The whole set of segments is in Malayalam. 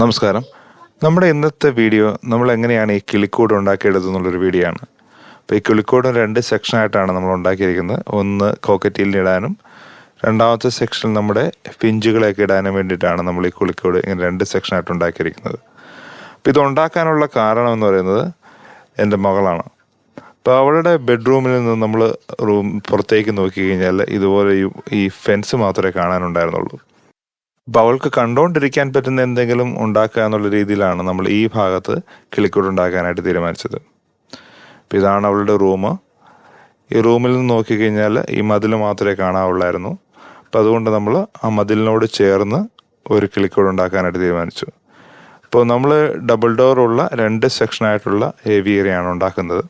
നമസ്കാരം. നമ്മുടെ ഇന്നത്തെ വീഡിയോ നമ്മൾ എങ്ങനെയാണ് ഈ കിളിക്കൂട് ഉണ്ടാക്കിയെടുത്തത് എന്നുള്ളൊരു വീഡിയോ ആണ്. അപ്പോൾ ഈ കിളിക്കൂട് രണ്ട് സെക്ഷനായിട്ടാണ് നമ്മൾ ഉണ്ടാക്കിയിരിക്കുന്നത്. ഒന്ന് കോക്കറ്റീലിന് ഇടാനും രണ്ടാമത്തെ സെക്ഷൻ നമ്മുടെ പിഞ്ചുകളെയൊക്കെ ഇടാനും വേണ്ടിയിട്ടാണ് നമ്മൾ ഈ കിളിക്കൂട് ഇങ്ങനെ രണ്ട് സെക്ഷനായിട്ട് ഉണ്ടാക്കിയിരിക്കുന്നത്. അപ്പോൾ ഇത് ഉണ്ടാക്കാനുള്ള കാരണം എന്ന് പറയുന്നത് എന്റെ മകളാണ്. അപ്പോൾ അവളുടെ ബെഡ്റൂമിൽ നിന്ന് നമ്മൾ റൂം പുറത്തേക്ക് നോക്കി കഴിഞ്ഞാൽ ഇതുപോലെ ഈ ഫെൻസ് മാത്രമേ കാണാനുണ്ടായിരുന്നുള്ളൂ. അവൾക്ക് കണ്ടുകൊണ്ടിരിക്കാൻ പറ്റുന്ന എന്തെങ്കിലും ഉണ്ടാക്കുക എന്നുള്ള രീതിയിലാണ് നമ്മൾ ഈ ഭാഗത്ത് കിളിക്കൂട് ഉണ്ടാക്കാനായിട്ട് തീരുമാനിച്ചത്. അപ്പോൾ ഇതാണ് അവളുടെ റൂം. ഈ റൂമിൽ നിന്ന് നോക്കിക്കഴിഞ്ഞാൽ ഈ മതിൽ മാത്രമേ കാണാവുള്ളായിരുന്നു. അപ്പോൾ അതുകൊണ്ട് നമ്മൾ ആ മതിലിനോട് ചേർന്ന് ഒരു കിളിക്കൂട് ഉണ്ടാക്കാനായിട്ട് തീരുമാനിച്ചു. അപ്പോൾ നമ്മൾ ഡബിൾ ഡോറുള്ള രണ്ട് സെക്ഷനായിട്ടുള്ള ഏവിയറിയാണ് ഉണ്ടാക്കുന്നത്.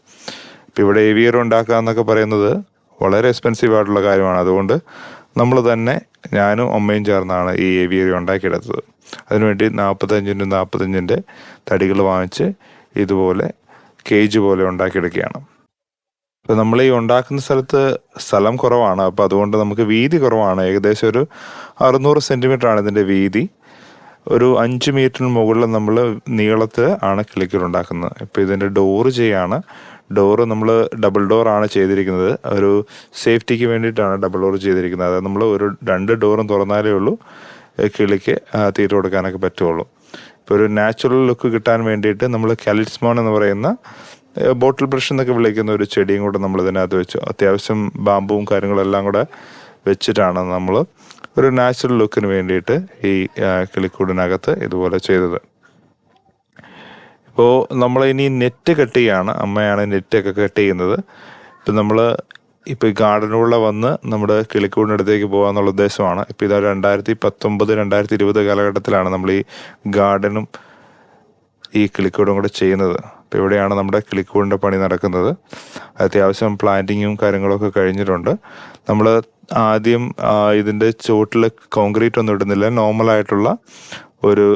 ഇപ്പോൾ ഇവിടെ ഏവിയർ ഉണ്ടാക്കുക എന്നൊക്കെ പറയുന്നത് വളരെ എക്സ്പെൻസീവ് ആയിട്ടുള്ള കാര്യമാണ്. അതുകൊണ്ട് നമ്മൾ തന്നെ ഞാനും അമ്മയും ചേർന്നാണ് ഈ ഏവിയറി ഉണ്ടാക്കിയെടുത്തത്. അതിനുവേണ്ടി നാൽപ്പത്തഞ്ചിന്റെ നാൽപ്പത്തഞ്ചിന്റെ തടികൾ വാങ്ങിച്ച് ഇതുപോലെ കേജ് പോലെ ഉണ്ടാക്കിയെടുക്കുകയാണ്. അപ്പോൾ നമ്മൾ ഈ ഉണ്ടാക്കുന്ന സ്ഥലത്ത് സ്ഥലം കുറവാണ്. അപ്പോൾ അതുകൊണ്ട് നമുക്ക് വീതി കുറവാണ്. ഏകദേശം ഒരു അറുന്നൂറ് സെന്റിമീറ്റർ ആണ് ഇതിന്റെ വീതി. ഒരു അഞ്ച് മീറ്ററിന് മുകളിൽ നമ്മൾ നീളത്തിൽ ആണ് കിളിക്കൽ ഉണ്ടാക്കുന്നത്. ഇപ്പോൾ ഇതിന്റെ ഡോറ് ചെയ്യാണ്. ഡോറ് നമ്മൾ ഡബിൾ ഡോർ ആണ് ചെയ്തിരിക്കുന്നത്. ഒരു സേഫ്റ്റിക്ക് വേണ്ടിയിട്ടാണ് ഡബിൾ ഡോർ ചെയ്തിരിക്കുന്നത്. അതായത് നമ്മൾ ഒരു രണ്ട് ഡോറും തുറന്നാലേ ഉള്ളൂ. കിളിക്ക് തീറ്റ കൊടുക്കാനൊക്കെ പറ്റുള്ളൂ. ഇപ്പോൾ ഒരു നാച്ചുറൽ ലുക്ക് കിട്ടാൻ വേണ്ടിയിട്ട് നമ്മൾ കാലിസ്മോൺ എന്ന് പറയുന്ന ബോട്ടിൽ ബ്രഷ് എന്നൊക്കെ വിളിക്കുന്ന ഒരു ചെടിയും കൂടെ നമ്മൾ ഇതിനകത്ത് വെച്ചു. അത്യാവശ്യം ബാമ്പുവും കാര്യങ്ങളെല്ലാം കൂടെ വെച്ചിട്ടാണ് നമ്മൾ ഒരു നാച്ചുറൽ ലുക്കിന് വേണ്ടിയിട്ട് ഈ കിളിക്കൂടിനകത്ത് ഇതുപോലെ ചെയ്തത്. ഇപ്പോൾ ഇനി നെറ്റ് കട്ട് ചെയ്യാണ്. അമ്മയാണ് നെറ്റൊക്കെ കട്ട് ചെയ്യുന്നത്. ഇപ്പം നമ്മൾ ഇപ്പോൾ ഈ ഗാർഡനുകളിലെ വന്ന് നമ്മുടെ കിളിക്കൂടിനടുത്തേക്ക് പോകാമെന്നുള്ള ഉദ്ദേശമാണ്. ഇപ്പോൾ ഇത് രണ്ടായിരത്തി പത്തൊമ്പത് രണ്ടായിരത്തി ഇരുപത് കാലഘട്ടത്തിലാണ് നമ്മൾ ഈ ഗാർഡനും ഈ കിളിക്കൂടും കൂടെ ചെയ്യുന്നത്. അപ്പോൾ ഇവിടെയാണ് നമ്മുടെ കിളിക്കൂടിന്റെ പണി നടക്കുന്നത്. അത്യാവശ്യം പ്ലാന്റിങ്ങും കാര്യങ്ങളൊക്കെ കഴിഞ്ഞിട്ടുണ്ട്. നമ്മൾ ആദ്യം ഇതിന്റെ ചുവട്ടിൽ കോൺക്രീറ്റ് ഒന്നും ഇടുന്നില്ല. നോർമലായിട്ടുള്ള ഒരു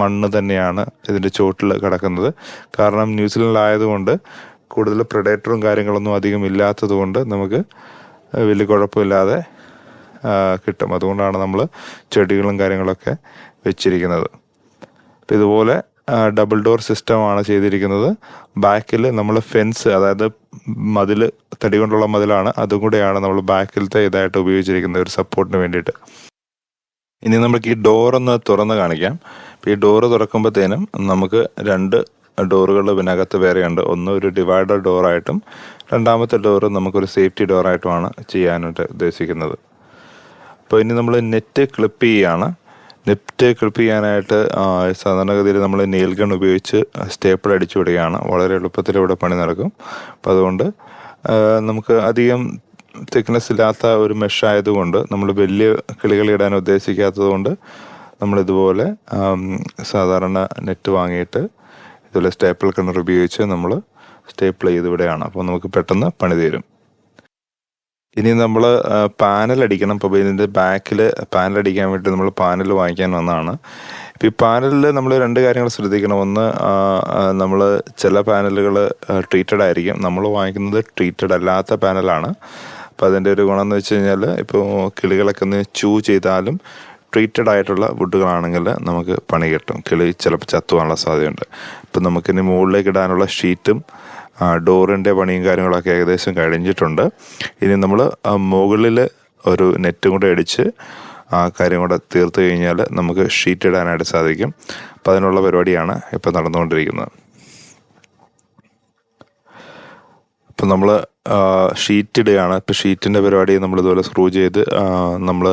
മണ്ണ് തന്നെയാണ് ഇതിന്റെ ചുവട്ടിൽ കിടക്കുന്നത്. കാരണം ന്യൂസിലൻഡിലായതുകൊണ്ട് കൂടുതൽ പ്രൊഡേറ്ററും കാര്യങ്ങളൊന്നും അധികം ഇല്ലാത്തത് കൊണ്ട് നമുക്ക് വലിയ കുഴപ്പമില്ലാതെ കിട്ടും. അതുകൊണ്ടാണ് നമ്മൾ ചെടികളും കാര്യങ്ങളൊക്കെ വെച്ചിരിക്കുന്നത്. ഇതുപോലെ ഡബിൾ ഡോർ സിസ്റ്റമാണ് ചെയ്തിരിക്കുന്നത്. ബാക്കിൽ നമ്മൾ ഫെൻസ് അതായത് മതിൽ തടി കൊണ്ടുള്ള മതിലാണ് അതും കൂടെയാണ് നമ്മൾ ബാക്കിലത്തെ ഇതായിട്ട് ഉപയോഗിച്ചിരിക്കുന്നത് ഒരു സപ്പോർട്ടിന് വേണ്ടിയിട്ട്. ഇനി നമുക്ക് ഈ ഒന്ന് തുറന്ന് കാണിക്കാം. ഈ ഡോർ തുറക്കുമ്പോഴത്തേനും നമുക്ക് രണ്ട് ഡോറുകൾ ഇതിനകത്ത് വേറെയുണ്ട്. ഒന്ന് ഒരു ഡിവൈഡർ ഡോറായിട്ടും രണ്ടാമത്തെ ഡോറ് നമുക്കൊരു സേഫ്റ്റി ഡോറായിട്ടുമാണ് ചെയ്യാനായിട്ട് ഉദ്ദേശിക്കുന്നത്. അപ്പോൾ ഇനി നമ്മൾ നെറ്റ് ക്ലിപ്പ് ചെയ്യുകയാണ് നെറ്റ് ക്ലിപ്പ് ചെയ്യാനായിട്ട് സാധാരണഗതിയിൽ നമ്മൾ നെയിൽ ഗൺ ഉപയോഗിച്ച് സ്റ്റേപ്പിൾ അടിച്ചു വിടുകയാണ്. വളരെ എളുപ്പത്തിൽ ഇവിടെ പണി നടക്കും. അപ്പോൾ അതുകൊണ്ട് നമുക്ക് അധികം തിക്നെസ് ഇല്ലാത്ത ഒരു മെഷ് ആയതുകൊണ്ട് നമ്മൾ വലിയ കിളികൾ ഇടാൻ ഉദ്ദേശിക്കാത്തതുകൊണ്ട് നമ്മളിതുപോലെ സാധാരണ നെറ്റ് വാങ്ങിയിട്ട് ഇതുപോലെ സ്റ്റേപ്പിൾ കിണർ ഉപയോഗിച്ച് നമ്മൾ സ്റ്റേപ്പിൾ ചെയ്തിവിടെയാണ് അപ്പോൾ നമുക്ക് പെട്ടെന്ന് പണി തീരും. ഇനി നമ്മൾ പാനൽ അടിക്കണം. അപ്പോൾ ഇതിന്റെ ബാക്കിൽ പാനൽ അടിക്കാൻ വേണ്ടി നമ്മൾ പാനൽ വാങ്ങിക്കാൻ വന്നതാണ്. ഇപ്പോൾ ഈ പാനലിൽ നമ്മൾ രണ്ട് കാര്യങ്ങൾ ശ്രദ്ധിക്കണം. ഒന്ന് നമ്മൾ ചില പാനലുകൾ ട്രീറ്റഡ് ആയിരിക്കും. നമ്മൾ വാങ്ങിക്കുന്നത് ട്രീറ്റഡ് അല്ലാത്ത പാനലാണ് അപ്പോൾ അതിന്റെ ഒരു ഗുണം എന്ന് വെച്ച് കഴിഞ്ഞാൽ ഇപ്പോൾ കിളികളൊക്കെ ഒന്ന് ചൂ ചെയ്താലും ട്രീറ്റഡ് ആയിട്ടുള്ള വുഡുകളാണെങ്കിൽ നമുക്ക് പണി കിട്ടും. കിളി ചിലപ്പോൾ ചത്തുവാനുള്ള സാധ്യതയുണ്ട്. ഇപ്പം നമുക്കിനി മുകളിലേക്ക് ഇടാനുള്ള ഷീറ്റും ഡോറിന്റെ പണിയും കാര്യങ്ങളൊക്കെ ഏകദേശം കഴിഞ്ഞിട്ടുണ്ട്. ഇനി നമ്മൾ മുകളിൽ ഒരു നെറ്റും കൂടെ അടിച്ച് ആ കാര്യം കൂടെ തീർത്തു കഴിഞ്ഞാൽ നമുക്ക് ഷീറ്റ് ഇടാനായിട്ട് സാധിക്കും. അപ്പം അതിനുള്ള പരിപാടിയാണ് ഇപ്പം നടന്നുകൊണ്ടിരിക്കുന്നത്. അപ്പം നമ്മൾ ഷീറ്റ് ഇടുകയാണ്. ഇപ്പം ഷീറ്റിന്റെ പരിപാടി നമ്മൾ ഇതുപോലെ സ്ക്രൂ ചെയ്ത് നമ്മൾ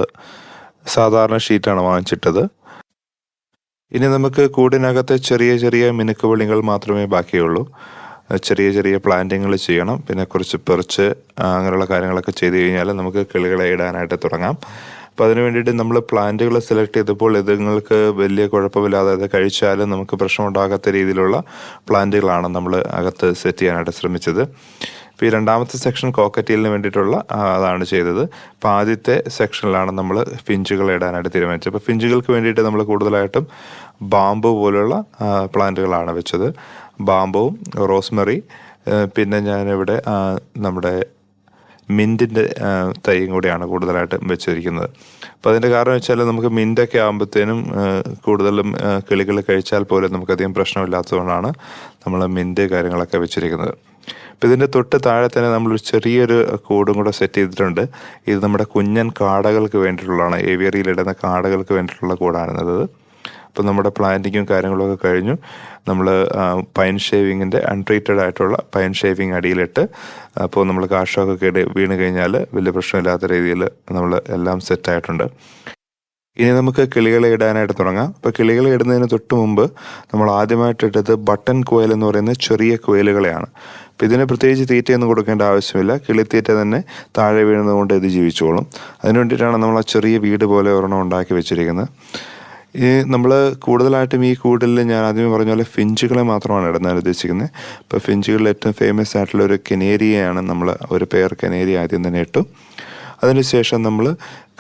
സാധാരണ ഷീറ്റാണ് വാങ്ങിച്ചിട്ടത്. ഇനി നമുക്ക് കൂടിനകത്തെ ചെറിയ ചെറിയ മിനുക്കുപണികൾ മാത്രമേ ബാക്കിയുള്ളൂ. ചെറിയ ചെറിയ പ്ലാന്റിങ്ങൾ ചെയ്യണം. പിന്നെ കുറച്ച് പെറിച്ച് അങ്ങനെയുള്ള കാര്യങ്ങളൊക്കെ ചെയ്ത് കഴിഞ്ഞാൽ നമുക്ക് കിളികളെ ഇടാനായിട്ട് തുടങ്ങാം. അപ്പോൾ അതിന് വേണ്ടിയിട്ട് നമ്മൾ പ്ലാന്റുകൾ സെലക്ട് ചെയ്തപ്പോൾ ഇതുങ്ങൾക്ക് വലിയ കുഴപ്പമില്ലാതെ അത് കഴിച്ചാലും നമുക്ക് പ്രശ്നമുണ്ടാകാത്ത രീതിയിലുള്ള പ്ലാന്റുകളാണ് നമ്മൾ അകത്ത് സെറ്റ് ചെയ്യാനായിട്ട് ശ്രമിച്ചത്. ഇപ്പോൾ ഈ രണ്ടാമത്തെ സെക്ഷൻ കോക്കറ്റീലിന് വേണ്ടിയിട്ടുള്ള അതാണ് ചെയ്തത്. അപ്പോൾ ആദ്യത്തെ സെക്ഷനിലാണ് നമ്മൾ ഫിഞ്ചുകൾ ഇടാനായിട്ട് തീരുമാനിച്ചത്. അപ്പോൾ ഫിഞ്ചുകൾക്ക് വേണ്ടിയിട്ട് നമ്മൾ കൂടുതലായിട്ടും ബാമ്പു പോലുള്ള പ്ലാന്റുകളാണ് വെച്ചത്. ബാമ്പുവും റോസ്മെറി പിന്നെ ഞാനിവിടെ നമ്മുടെ മിന്റിന്റെ തൈയും കൂടിയാണ് കൂടുതലായിട്ട് വെച്ചിരിക്കുന്നത്. അപ്പോൾ അതിന്റെ കാരണം വെച്ചാൽ നമുക്ക് മിന്റൊക്കെ ആകുമ്പോഴത്തേനും കൂടുതലും കിളികൾ കഴിച്ചാൽ പോലും നമുക്കധികം പ്രശ്നമില്ലാത്തതുകൊണ്ടാണ് നമ്മൾ മിന്റ് കാര്യങ്ങളൊക്കെ വെച്ചിരിക്കുന്നത്. അപ്പോൾ ഇതിന്റെ തൊട്ട് താഴെ തന്നെ നമ്മളൊരു ചെറിയൊരു കൂടും കൂടെ സെറ്റ് ചെയ്തിട്ടുണ്ട്. ഇത് നമ്മുടെ കുഞ്ഞൻ കാടകൾക്ക് വേണ്ടിയിട്ടുള്ളതാണ്. ഏവിയറിയിലിടുന്ന കാടകൾക്ക് വേണ്ടിയിട്ടുള്ള കൂടാണിത് അപ്പോൾ നമ്മുടെ പ്ലാന്റിങ്ങും കാര്യങ്ങളൊക്കെ കഴിഞ്ഞു. നമ്മൾ പൈൻ ഷേവിങ്ങിന്റെ അൺട്രീറ്റഡ് ആയിട്ടുള്ള പൈൻ ഷേവിങ് അടിയിലിട്ട് അപ്പോൾ നമ്മൾ കാഷൊക്കെ കേട് വീണ് കഴിഞ്ഞാൽ വലിയ പ്രശ്നമില്ലാത്ത രീതിയിൽ നമ്മൾ എല്ലാം സെറ്റായിട്ടുണ്ട് ഇനി നമുക്ക് കിളികളെ ഇടാനായിട്ട് തുടങ്ങാം. അപ്പോൾ കിളികളെ ഇടുന്നതിന് തൊട്ട് മുമ്പ് നമ്മൾ ആദ്യമായിട്ട് ഇട്ടത് ബട്ടൺ കോയൽ എന്ന് പറയുന്ന ചെറിയ കോയലുകളെയാണ് അപ്പോൾ ഇതിന് പ്രത്യേകിച്ച് തീറ്റയൊന്നും കൊടുക്കേണ്ട ആവശ്യമില്ല. കിളിത്തീറ്റ തന്നെ താഴെ വീഴുന്നതുകൊണ്ട് ഇത് ജീവിച്ചോളും. അതിന് വേണ്ടിയിട്ടാണ് നമ്മൾ ആ ചെറിയ വീട് പോലെ ഒരെണ്ണം ഉണ്ടാക്കി വെച്ചിരിക്കുന്നത്. ഈ നമ്മൾ കൂടുതലായിട്ടും ഈ കൂടിൽ ഞാൻ ആദ്യമേ പറഞ്ഞ പോലെ ഫിഞ്ചുകളെ മാത്രമാണ് ഇടുന്നത് ഉദ്ദേശിക്കുന്നത്. ഇപ്പോൾ ഫിഞ്ചുകളിൽ ഏറ്റവും ഫേമസ് ആയിട്ടുള്ള ഒരു കനേരിയയാണ് നമ്മൾ ഒരു പേർ കനേരി ആദ്യം തന്നെ ഇട്ടു. അതിനുശേഷം നമ്മൾ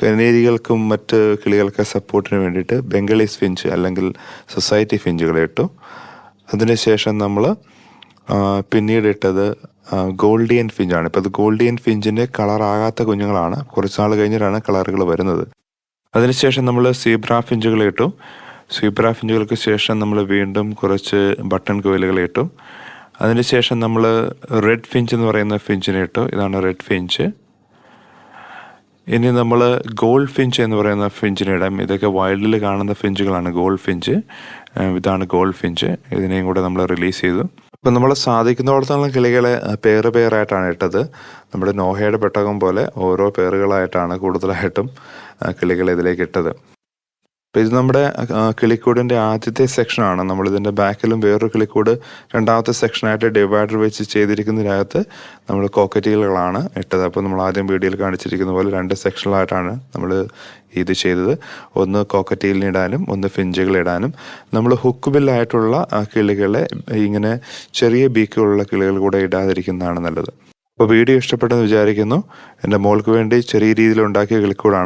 കനേരികൾക്കും മറ്റ് കിളികൾക്ക് സപ്പോർട്ടിന് വേണ്ടിയിട്ട് ബംഗളീസ് ഫിഞ്ച് അല്ലെങ്കിൽ സൊസൈറ്റി ഫിഞ്ചുകളെ ഇട്ടു. അതിനുശേഷം നമ്മൾ പിന്നീട് ഇട്ടത് ഗോൾഡിയൻ ഫിഞ്ചാണ് ഇപ്പോൾ അത് ഗോൾഡിയൻ ഫിഞ്ചിന്റെ കളറാകാത്ത കുഞ്ഞുങ്ങളാണ്. കുറച്ച് നാൾ കഴിഞ്ഞിട്ടാണ് കളറുകൾ വരുന്നത്. അതിനുശേഷം നമ്മൾ സീബ്ര ഫിഞ്ചുകൾ ഇട്ടു. സീബ്ര ഫിഞ്ചുകൾക്ക് ശേഷം നമ്മൾ വീണ്ടും കുറച്ച് ബട്ടൺ കോയിലുകൾ ഇട്ടു. അതിനുശേഷം നമ്മൾ റെഡ് ഫിഞ്ച് എന്ന് പറയുന്ന ഫിഞ്ചിനെ ഇട്ടു. ഇതാണ് റെഡ് ഫിഞ്ച്. ഇനി നമ്മൾ ഗോൾഡ് ഫിഞ്ച് എന്ന് പറയുന്ന ഫിഞ്ചിനെ ഇടാം. ഇതൊക്കെ വൈൽഡിൽ കാണുന്ന ഫിഞ്ചുകളാണ് ഗോൾഡ് ഫിഞ്ച്. ഇതാണ് ഗോൾഡ് ഫിഞ്ച്. ഇതിനെയും കൂടെ നമ്മൾ റിലീസ് ചെയ്തു. അപ്പം നമ്മൾ സാധിക്കുന്നിടത്തോളം കിളികളെ പേര് പേരായിട്ടാണ് ഇട്ടത്. നമ്മുടെ നോഹയുടെ പെട്ടകം പോലെ ഓരോ പേറുകളായിട്ടാണ് കൂടുതലായിട്ടും കിളികളെ ഇതിലേക്ക് ഇട്ടത്. അപ്പോൾ ഇത് നമ്മുടെ കിളിക്കൂടിന്റെ ആദ്യത്തെ സെക്ഷനാണ് ഇതിന്റെ ബാക്കിലും വേറൊരു കിളിക്കൂട് രണ്ടാമത്തെ സെക്ഷനായിട്ട് ഡിവൈഡർ വെച്ച് ചെയ്തിരിക്കുന്നതിനകത്ത് നമ്മൾ കോക്കറ്റികളാണ് ഇട്ടത്. അപ്പോൾ നമ്മൾ ആദ്യം വീഡിയോയിൽ കാണിച്ചിരിക്കുന്ന പോലെ രണ്ട് സെക്ഷനിലായിട്ടാണ് നമ്മൾ ഇത് ചെയ്തത്. ഒന്ന് കോക്കറ്റീലിനിടാനും ഒന്ന് ഫിഞ്ചുകളിടാനും നമ്മൾ ഹുക്ക് ബില്ലായിട്ടുള്ള കിളികളെ ഇങ്ങനെ ചെറിയ ബീക്കുകളുള്ള കിളികൾ കൂടെ ഇടാതിരിക്കുന്നതാണ് നല്ലത്. അപ്പോൾ വീഡിയോ ഇഷ്ടപ്പെട്ടെന്ന് വിചാരിക്കുന്നു. എന്റെ മോൾക്ക് വേണ്ടി ചെറിയ രീതിയിൽ ഉണ്ടാക്കിയ കിളിക്കൂടാണ്.